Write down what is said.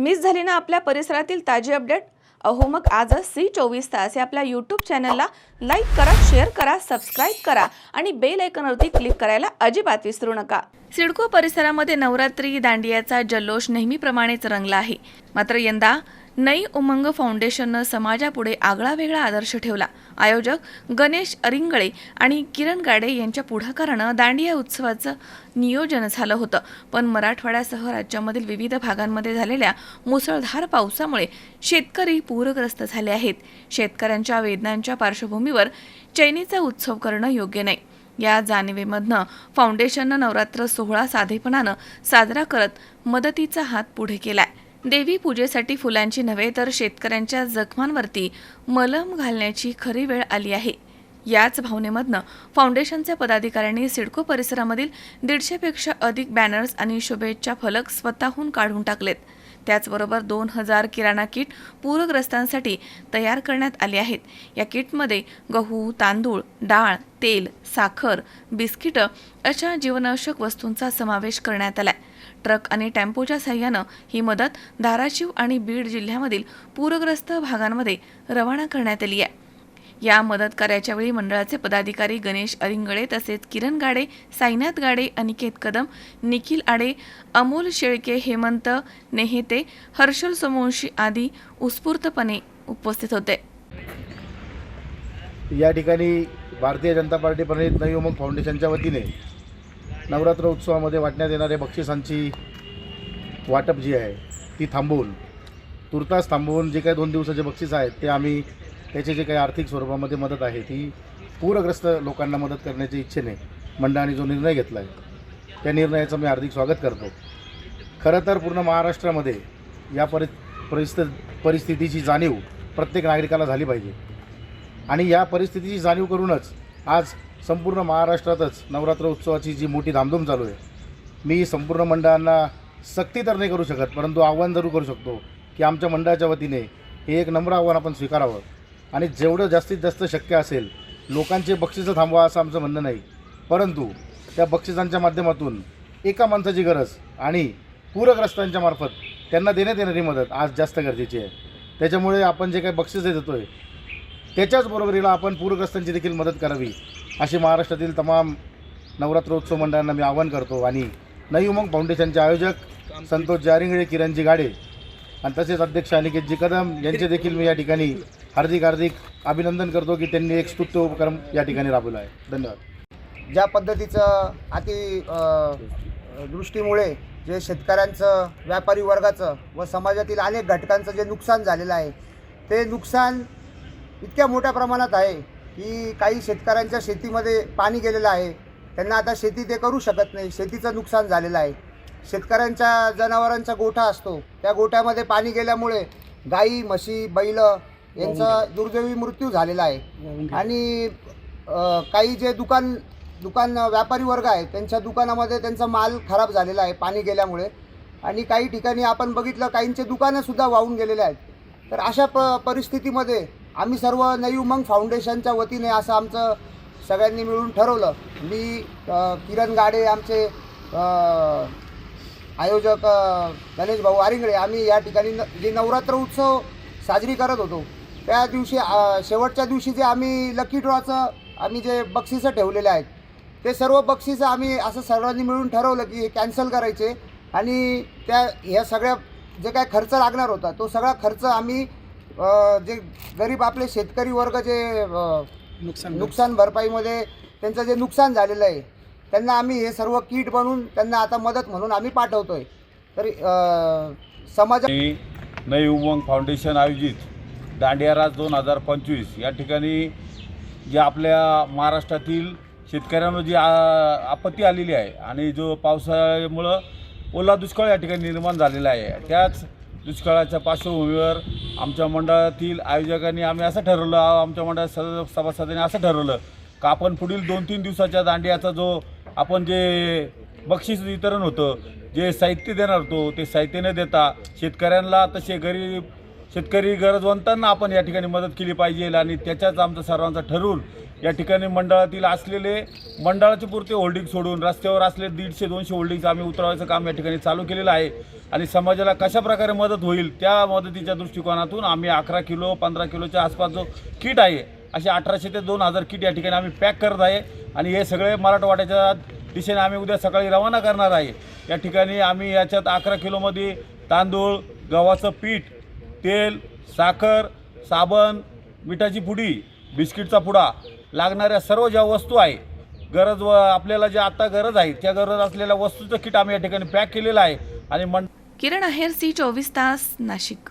Miss झाली ना आपल्या परिसरातील ताजी अपडेट? अहो मग आजच सी चोवीस तास या आपल्या यूट्यूब चॅनलला लाईक करा शेअर करा सबस्क्राईब करा आणि बेल आयकॉनवरती क्लिक करायला अजिबात विसरू नका. सिडको परिसरामध्ये नवरात्री दांडियाचा जल्लोष नेहमीप्रमाणेच रंगला आहे. मात्र यंदा नई उमंग फाउंडेशननं समाजापुढे आगळा वेगळा आदर्श ठेवला. आयोजक गणेश अरिंगळे आणि किरण गाडे यांच्या पुढाकारानं दांडिया उत्सवाचं नियोजन झालं होतं. पण मराठवाड्यासह राज्यामधील विविध भागांमध्ये झालेल्या मुसळधार पावसामुळे शेतकरी पूरग्रस्त झाले आहेत. शेतकऱ्यांच्या वेदनांच्या पार्श्वभूमीवर चैनीचा उत्सव करणं योग्य नाही. या जाणीवेमधनं फाउंडेशननं नवरात्र सोहळा साधेपणानं साजरा करत मदतीचा हात पुढे केलाय. देवी पूजेसाठी फुलांची नव्हे तर शेतकऱ्यांच्या जखमांवरती मलम घालण्याची खरी वेळ आली आहे. याच भावनेमधनं फाउंडेशनच्या पदाधिकाऱ्यांनी सिडको परिसरामधील दीडशेपेक्षा अधिक बॅनर्स आणि शुभेच्छा फलक स्वतःहून काढून टाकलेत. त्याचबरोबर दोन हजार किराणा किट पूरग्रस्तांसाठी तयार करण्यात आले आहेत. या किटमध्ये गहू तांदूळ डाळ तेल साखर बिस्किटं अशा जीवनावश्यक वस्तूंचा समावेश करण्यात आला आहे ट्रक आणि टेम्पोच्या सहाय्यानं ही मदत धाराशिव आणि बीड जिल्ह्यामधील पूरग्रस्त भागांमध्ये रवाना करण्यात आली आहे. या मदत कार्याच्या वेळी मंडळाचे पदाधिकारी गणेश अरिंगळे तसेच किरण गाडे साईनाथ गाडे अनिकेत कदम निखिल आडे अमोल शेळके हेमंत नेहेते हर्षल सोमवंशी आदी उत्स्फूर्तपणे उपस्थित होते. या ठिकाणी भारतीय जनता पार्टी प्रणित नवी उमंग फाउंडेशनच्या वतीने नवरात्र उत्सवामध्ये वाटण्यात येणाऱ्या बक्षिसांची वाटप जी आहे ती थांबवून तुर्तास थांबवून जे काही दोन दिवसाचे बक्षीस आहेत ते आम्ही त्याचे जे काही आर्थिक स्वरूपामध्ये मदत आहे ती पूरग्रस्त लोकांना मदत करण्याच्या इच्छेने मंडळाने जो निर्णय घेतला आहे त्या निर्णयाचं मी हार्दिक स्वागत करतो. खरं तर पूर्ण महाराष्ट्रामध्ये या परि परिस्थिती परिस्थितीची जाणीव प्रत्येक नागरिकाला झाली पाहिजे. आणि या परिस्थितीची जाणीव करूनच आज संपूर्ण महाराष्ट्रातच नवरात्र उत्सवाची जी मोठी धामधूम चालू आहे मी संपूर्ण मंडळांना सक्ती तर नाही करू शकत परंतु आव्हान जरूर करू शकतो की आमच्या मंडळाच्या वतीने हे एक नम्र आव्हान आपण स्वीकारावं. आणि जेवढं जास्तीत जास्त शक्य असेल लोकांचे बक्षिसं थांबवा असं आमचं म्हणणं नाही. परंतु त्या बक्षिसांच्या माध्यमातून एका माणसाची गरज आणि पूरग्रस्तांच्या मार्फत त्यांना देण्यात येणारी मदत आज जास्त गरजेची आहे. त्याच्यामुळे आपण जे काही बक्षिसं देतो आहे त्याच्याच बरोबरीला आपण पूरग्रस्तांची देखील मदत करावी. अशी महाराष्ट्रातील तमाम नवरात्रोत्सव मंडळांना मी आवाहन करतो. आणि नई उमंग फाउंडेशनचे आयोजक संतोष जारिंगळे किरणजी गाडे आणि तसेच अध्यक्ष अनिकेतजी कदम यांचे देखील मी या ठिकाणी हार्दिक हार्दिक अभिनंदन करतो की त्यांनी एक स्तुत्य उपक्रम या ठिकाणी राबवला आहे. धन्यवाद. ज्या पद्धतीचं अति दृष्टीमुळे जे शेतकऱ्यांचं व्यापारी वर्गाचं व समाजातील अनेक घटकांचं जे नुकसान झालेलं आहे ते नुकसान इतक्या मोठ्या प्रमाणात आहे की काही शेतकऱ्यांच्या शेतीमध्ये पाणी गेलेलं आहे. त्यांना आता शेती ते करू शकत नाही. शेतीचं नुकसान झालेलं आहे. शेतकऱ्यांच्या जनावरांचा गोठा असतो. त्या गोठ्यामध्ये पाणी गेल्यामुळे गाई म्हशी बैल यांचा दुर्दैवी मृत्यू झालेला आहे. आणि काही जे दुकान दुकान व्यापारी वर्ग आहे त्यांच्या दुकानामध्ये त्यांचा माल खराब झालेला आहे पाणी गेल्यामुळे. आणि काही ठिकाणी आपण बघितलं काहींचे दुकानंसुद्धा वाहून गेलेले आहेत. तर अशा प परिस्थितीमध्ये आम्ही सर्व नयू मग फाउंडेशनच्या वतीने असं आमचं सगळ्यांनी मिळून ठरवलं. मी किरण गाडे आमचे आयोजक गणेश भाऊ आरिंगळे आम्ही या ठिकाणी न जे नवरात्र उत्सव साजरी करत होतो त्या दिवशी शेवटच्या दिवशी जे आम्ही लकी ड्रॉचं आम्ही जे बक्षिसं ठेवलेले आहेत ते सर्व बक्षिसं आम्ही असं सर्वांनी मिळून ठरवलं की हे कॅन्सल करायचे आणि त्या ह्या सगळ्या जे काय खर्च लागणार होता तो सगळा खर्च आम्ही जे गरीब आपले शेतकरी वर्ग जे अ, नुकसान भरपाईमध्ये त्यांचं जे नुकसान झालेलं आहे त्यांना आम्ही हे सर्व किट बनवून त्यांना आता मदत म्हणून आम्ही पाठवतोय. तर समाजा नई उमंग फाउंडेशन आयोजित दांडिया राज दोन हजार पंचवीस. या ठिकाणी जे आपल्या महाराष्ट्रातील शेतकऱ्यांवर जी आ- आपत्ती आलेली आहे आणि जो पावसामुळं ओला दुष्काळ या ठिकाणी निर्माण झालेला आहे त्याच दुष्काळाच्या पार्श्वभूमीवर आमच्या मंडळातील आयोजकांनी आम्ही असं ठरवलं आमच्या मंडळात सद सभासदांनी असं ठरवलं का आपण पुढील दोन तीन दिवसाच्या दांडियाचा जो आपण जे बक्षीस वितरण होतं जे साहित्य देणार होतो ते साहित्य न देता शेतकऱ्यांना तसे गरीब शेतकरी गरजवंतांना आपण या ठिकाणी मदत केली पाहिजे आणि त्याच्याच आमचा सर्वांचा ठरवून या ठिकाणी मंडळातील असलेले मंडळाचे पुरते होल्डिंग सोडून रस्त्यावर असलेले दीडशे दोनशे होल्डिंग्स आम्ही उतरवायचं काम या ठिकाणी चालू केलेलं आहे. आणि समाजाला कशा प्रकारे मदत होईल त्या मदतीच्या दृष्टिकोनातून आम्ही अकरा किलो पंधरा किलोच्या आसपास जो किट आहे असे अठराशे ते दोन हजार किट या ठिकाणी आम्ही पॅक करत आहे. आणि हे सगळे मराठवाड्याच्या दिशेने आम्ही उद्या सकाळी रवाना करणार आहे. या ठिकाणी आम्ही याच्यात अकरा किलोमध्ये तांदूळ गव्हाचं पीठ तेल साखर साबण मिठाची पुडी बिस्किटचा पुडा लागणाऱ्या सर्व ज्या वस्तू आहे गरज व आपल्याला ज्या आत्ता गरज आहे त्या गरज असलेल्या वस्तूचं किट आम्ही या ठिकाणी पॅक केलेलं आहे. आणि मंड किरण आहेर सी चोवीस तास नाशिक.